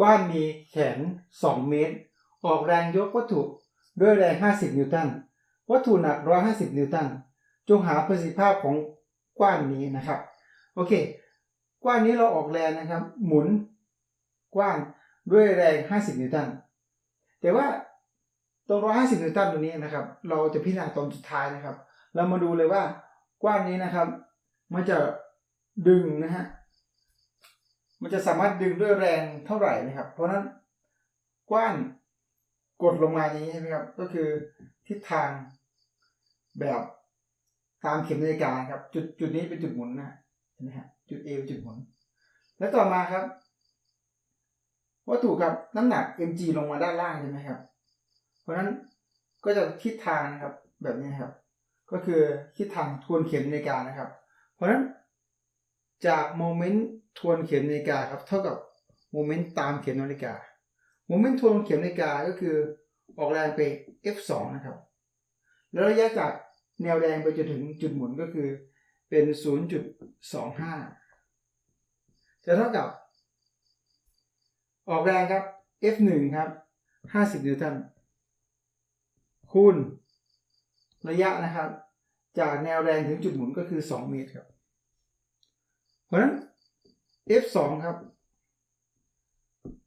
กว้านมีแขน 2 เมตร ออกแรงยกวัตถุด้วยแรง 50 นิวตัน วัตถุหนัก 150 นิวตัน จงหาประสิทธิภาพของกว้านนี้นะครับ โอเค กว้านนี้เราออกแรงนะครับ หมุนกว้านด้วยแรง 50 นิวตัน แต่ว่าตรง 150 นิวตันตรงนี้นะครับ เราจะพิจารณาตอนสุดท้ายนะครับ เรามาดูเลยว่ากว้านนี้นะครับ มันจะดึงนะฮะ มันจะสามารถดึงด้วยแรงเท่าไหร่นะครับ เพราะนั้นกว้านกดลงมาอย่างนี้ใช่ไหมครับ ก็คือทิศทางแบบตามเข็มนาฬิกาครับ จุดจุดนี้เป็นจุดหมุนนะเห็นไหมฮะจุด A เป็นจุดหมุน แล้วต่อมาครับวัตถุกับน้ำหนัก mg ลงมาด้านล่างใช่ไหมครับ เพราะฉะนั้นก็จะทิศทางนะครับแบบนี้ครับ ก็คือทิศทางทวนเข็มนาฬิกานะครับ เพราะฉะนั้นจากโมเมนต์ ทวนเข็มนาฬิกาครับ เท่ากับโมเมนต์ตามเข็มนาฬิกาโมเมนต์ทวนเข็มนาฬิกาก็คือออกแรงไป f2 นะครับ แล้วระยะจากแนวแรงไปจนถึงจุดหมุนก็คือเป็น 0.25 จะเท่ากับ ออกแรงครับ f1 ครับ 50 นิวตัน คูณ ระยะนะครับ จากแนวแรงถึงจุดหมุนก็คือ 2 เมตรครับ เพราะฉะนั้น f2 ครับ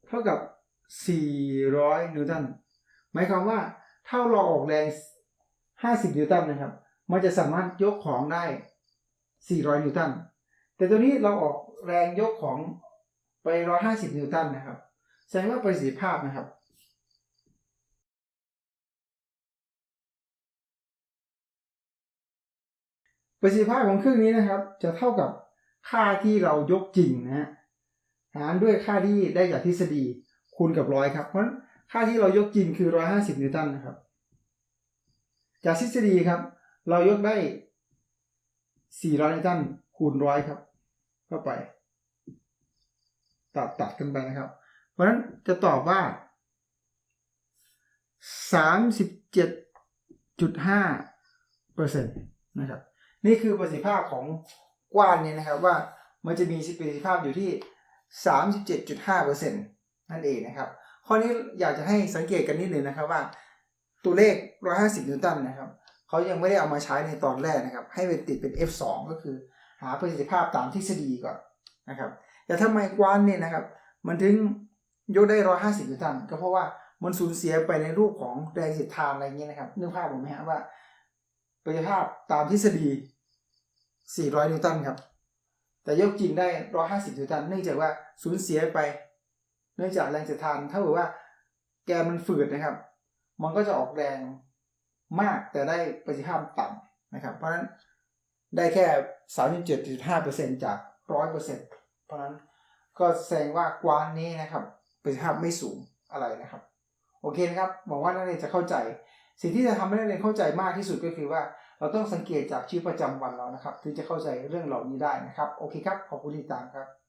เท่ากับ 400 นิวตัน หมายความว่าถ้าเราออกแรง 50 นิวตันนะครับ มันจะสามารถยกของได้ 400 นิวตัน แต่ตัวนี้เราออกแรงยกของไป 150 นิวตันนะครับ แสดงว่าประสิทธิภาพนะครับประสิทธิภาพของเครื่องนี้นะครับ จะเท่ากับ ค่าที่เรายกจริงนะฮะหารด้วยค่าที่ได้จากทฤษฎีคูณกับร้อยครับ เพราะฉะนั้นค่าที่เรายกจริงคือ 150 นิวตันนะครับ จากทฤษฎีครับ เรายกได้ 400 นิวตันคูณร้อยครับ เข้าไป ตัดตัดกันไปนะครับ เพราะฉะนั้นจะตอบว่า 37.5เปอร์เซ็นต์นะครับ นี่คือประสิทธิภาพของ กว้านเนี่ยนะครับว่ามันจะมีประสิทธิภาพอยู่ที่ 37.5%นั่นเองนะครับ ข้อนี้อยากจะให้สังเกตกันนิดนึงนะครับว่า ตัวเลข 150 นิวตันนะครับเขายังไม่ได้เอามาใช้ในตอนแรกนะครับ ให้เป็นติดเป็น F2 ก็คือหาประสิทธิภาพตามทฤษฎีก่อนนะครับ แต่ทำไมกว้านเนี่ยนะครับ มันถึงยกได้ 150 นิวตัน ก็เพราะว่ามันสูญเสียไปในรูปของแรงเสียดทานอะไรเงี้ยนะครับนึกภาพผมไหมฮะว่าประสิทธิภาพตามทฤษฎี 400 นิวตันครับ แต่ยกจริงได้ 150 นิวตัน เนื่องจากว่าสูญเสียไป เนื่องจากแรงเสียดทานเท่ากับว่าแกนมันฝืดนะครับ มันก็จะออกแรงมากแต่ได้ประสิทธิภาพต่ำนะครับ เพราะฉะนั้นได้แค่ 37.5%จาก 100%เพราะนั้นก็แสดงว่ากวานนี้นะครับประสิทธิภาพไม่สูงอะไรนะครับ โอเคนะครับหวังว่านักเรียนจะเข้าใจ สิ่งที่จะทำให้นักเรียนเข้าใจมากที่สุดก็คือว่า เราต้องสังเกตจากชีวิตประจำวันเรานะครับถึงจะเข้าใจเรื่องเหล่านี้ได้นะครับ โอเคครับ ขอบคุณที่ติดตามครับ